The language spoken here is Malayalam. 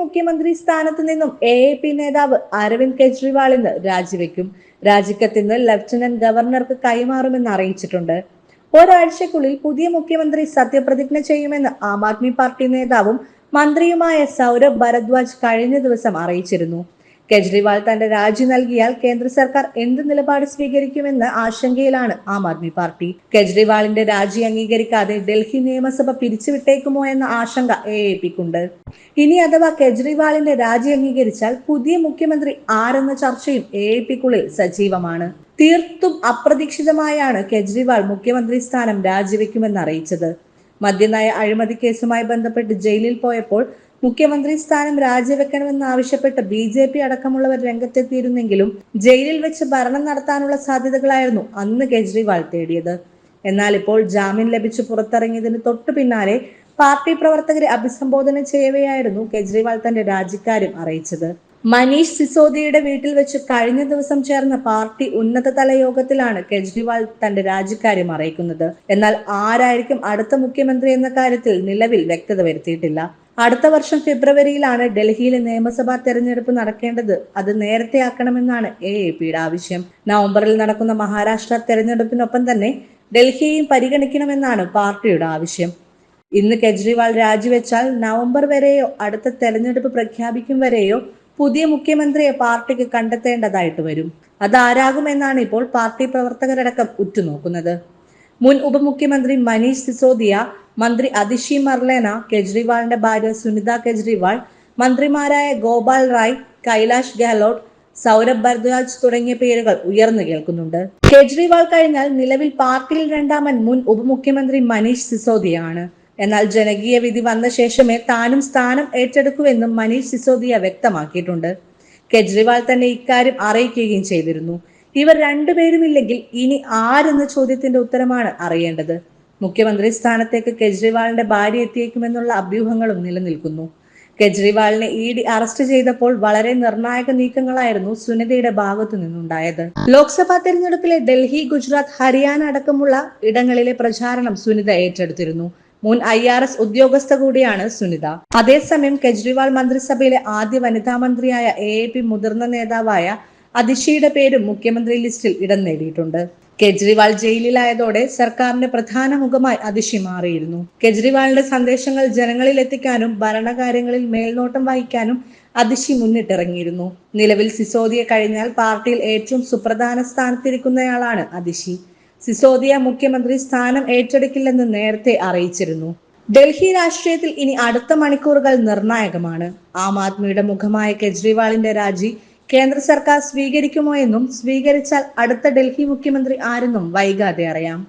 മുഖ്യമന്ത്രി സ്ഥാനത്ത് നിന്നും എ എ പി നേതാവ് അരവിന്ദ് കെജ്രിവാൾ ഇന്ന് രാജിവെക്കും. രാജിക്കത്ത് ഇന്ന് ലഫ്റ്റനന്റ് ഗവർണർക്ക് കൈമാറുമെന്ന് അറിയിച്ചിട്ടുണ്ട്. ഒരാഴ്ചക്കുള്ളിൽ പുതിയ മുഖ്യമന്ത്രി സത്യപ്രതിജ്ഞ ചെയ്യുമെന്ന് ആം ആദ്മി പാർട്ടി നേതാവും മന്ത്രിയുമായ സൗരഭ് ഭരദ്വാജ് കഴിഞ്ഞ ദിവസം അറിയിച്ചിരുന്നു. കെജ്രിവാൾ തന്റെ രാജി നൽകിയാൽ കേന്ദ്ര സർക്കാർ എന്ത് നിലപാട് സ്വീകരിക്കുമെന്ന് ആശങ്കയിലാണ് ആം ആദ്മി പാർട്ടി. കെജ്രിവാളിന്റെ രാജി അംഗീകരിക്കാതെ ഡൽഹി നിയമസഭ പിരിച്ചുവിട്ടേക്കുമോ എന്ന ആശങ്ക എ എ പിക്കുണ്ട് ഇനി അഥവാ കെജ്രിവാളിന്റെ രാജി അംഗീകരിച്ചാൽ പുതിയ മുഖ്യമന്ത്രി ആരെന്ന ചർച്ചയും എ എ പിക്കുള്ളിൽ സജീവമാണ്. തീർത്തും അപ്രതീക്ഷിതമായാണ് കെജ്രിവാൾ മുഖ്യമന്ത്രി സ്ഥാനം രാജിവെക്കുമെന്ന് അറിയിച്ചത്. മദ്യനയ അഴിമതി കേസുമായി ബന്ധപ്പെട്ട് ജയിലിൽ പോയപ്പോൾ മുഖ്യമന്ത്രി സ്ഥാനം രാജിവെക്കണമെന്നാവശ്യപ്പെട്ട് ബി ജെ പി അടക്കമുള്ളവർ രംഗത്തെത്തിയിരുന്നെങ്കിലും ജയിലിൽ വെച്ച് ഭരണം നടത്താനുള്ള സാധ്യതകളായിരുന്നു അന്ന് കെജ്രിവാൾ തേടിയത്. എന്നാൽ ഇപ്പോൾ ജാമ്യം ലഭിച്ചു പുറത്തിറങ്ങിയതിന് തൊട്ടു പിന്നാലെ പാർട്ടി പ്രവർത്തകരെ അഭിസംബോധന ചെയ്യവെയായിരുന്നു കെജ്രിവാൾ തന്റെ രാജിക്കാര്യം അറിയിച്ചത്. മനീഷ് സിസോദിയുടെ വീട്ടിൽ വെച്ച് കഴിഞ്ഞ ദിവസം ചേർന്ന പാർട്ടി ഉന്നതതല യോഗത്തിലാണ് കെജ്രിവാൾ തന്റെ രാജിക്കാര്യം അറിയിക്കുന്നത്. എന്നാൽ ആരായിരിക്കും അടുത്ത മുഖ്യമന്ത്രി എന്ന കാര്യത്തിൽ നിലവിൽ വ്യക്തത വരുത്തിയിട്ടില്ല. അടുത്ത വർഷം ഫെബ്രുവരിയിലാണ് ഡൽഹിയിലെ നിയമസഭാ തെരഞ്ഞെടുപ്പ് നടക്കേണ്ടത് അത് നേരത്തെ ആക്കണമെന്നാണ് എ എ പിയുടെ ആവശ്യം. നവംബറിൽ നടക്കുന്ന മഹാരാഷ്ട്ര തെരഞ്ഞെടുപ്പിനൊപ്പം തന്നെ ഡൽഹിയെയും പരിഗണിക്കണമെന്നാണ് പാർട്ടിയുടെ ആവശ്യം. ഇന്ന് കെജ്രിവാൾ രാജിവെച്ചാൽ നവംബർ വരെയോ അടുത്ത തെരഞ്ഞെടുപ്പ് പ്രഖ്യാപിക്കും വരെയോ പുതിയ മുഖ്യമന്ത്രിയെ പാർട്ടിക്ക് കണ്ടെത്തേണ്ടതായിട്ട് വരും. അതാരാകുമെന്നാണ് ഇപ്പോൾ പാർട്ടി പ്രവർത്തകരടക്കം ഉറ്റുനോക്കുന്നത്. മുൻ ഉപമുഖ്യമന്ത്രി മനീഷ് സിസോദിയ മന്ത്രി അതിഷി മർലേന കെജ്രിവാളിന്റെ ഭാര്യ സുനിത കെജ്രിവാൾ മന്ത്രിമാരായ ഗോപാൽ റായ് കൈലാഷ് ഗെഹ്ലോട്ട് സൗരഭ് ഭരദ്വാജ് തുടങ്ങിയ പേരുകൾ ഉയർന്നു കേൾക്കുന്നുണ്ട്. കെജ്രിവാൾ കഴിഞ്ഞാൽ നിലവിൽ പാർട്ടിയിൽ രണ്ടാമൻ മുൻ ഉപമുഖ്യമന്ത്രി മനീഷ് സിസോദിയാണ്. എന്നാൽ ജനകീയ വിധി വന്ന ശേഷമേ താനും സ്ഥാനം ഏറ്റെടുക്കുമെന്നും മനീഷ് സിസോദിയ വ്യക്തമാക്കിയിട്ടുണ്ട്. കെജ്രിവാൾ തന്നെ ഇക്കാര്യം അറിയിക്കുകയും ചെയ്തിരുന്നു. ഇവർ രണ്ടുപേരും ഇല്ലെങ്കിൽ ഇനി ആരെന്ന ചോദ്യത്തിന്റെ ഉത്തരമാണ് അറിയേണ്ടത്. മുഖ്യമന്ത്രി സ്ഥാനത്തേക്ക് കെജ്രിവാളിന്റെ ഭാര്യ എത്തിയേക്കുമെന്നുള്ള അഭ്യൂഹങ്ങളും നിലനിൽക്കുന്നു. കെജ്രിവാളിനെ ഇ ഡി അറസ്റ്റ് ചെയ്തപ്പോൾ വളരെ നിർണായക നീക്കങ്ങളായിരുന്നു സുനിതയുടെ ഭാഗത്തു നിന്നുണ്ടായത്. ലോക്സഭാ തെരഞ്ഞെടുപ്പിലെ ഡൽഹി ഗുജറാത്ത് ഹരിയാന അടക്കമുള്ള ഇടങ്ങളിലെ പ്രചാരണം സുനിത ഏറ്റെടുത്തിരുന്നു. മുൻ ഐ ആർ എസ് ഉദ്യോഗസ്ഥ കൂടിയാണ് സുനിത. അതേസമയം കെജ്രിവാൾ മന്ത്രിസഭയിലെ ആദ്യ വനിതാ മന്ത്രിയായ എ എ പി മുതിർന്ന നേതാവായ അതിഷിയുടെ പേരും മുഖ്യമന്ത്രി ലിസ്റ്റിൽ ഇടം നേടിയിട്ടുണ്ട്. കെജ്രിവാൾ ജയിലിലായതോടെ സർക്കാരിന്റെ പ്രധാന മുഖമായി അതിഷി മാറിയിരുന്നു. കെജ്രിവാളിന്റെ സന്ദേശങ്ങൾ ജനങ്ങളിൽ എത്തിക്കാനും ഭരണകാര്യങ്ങളിൽ മേൽനോട്ടം വഹിക്കാനും അതിഷി മുന്നിട്ടിറങ്ങിയിരുന്നു. നിലവിൽ സിസോദിയെ കഴിഞ്ഞാൽ പാർട്ടിയിൽ ഏറ്റവും സുപ്രധാന സ്ഥാനത്തിരിക്കുന്നയാളാണ് അതിഷി സിസോദിയ മുഖ്യമന്ത്രി സ്ഥാനം ഏറ്റെടുക്കില്ലെന്ന് നേരത്തെ അറിയിച്ചിരുന്നു. ഡൽഹി രാഷ്ട്രീയത്തിൽ ഇനി അടുത്ത മണിക്കൂറുകൾ നിർണായകമാണ്. ആം ആദ്മിയുടെ മുഖമായ കെജ്രിവാളിന്റെ രാജി കേന്ദ്ര സർക്കാർ സ്വീകരിക്കുമോ എന്നും സ്വീകരിച്ചാൽ അടുത്ത ഡൽഹി മുഖ്യമന്ത്രി ആരെന്നും വൈകാതെ അറിയാം.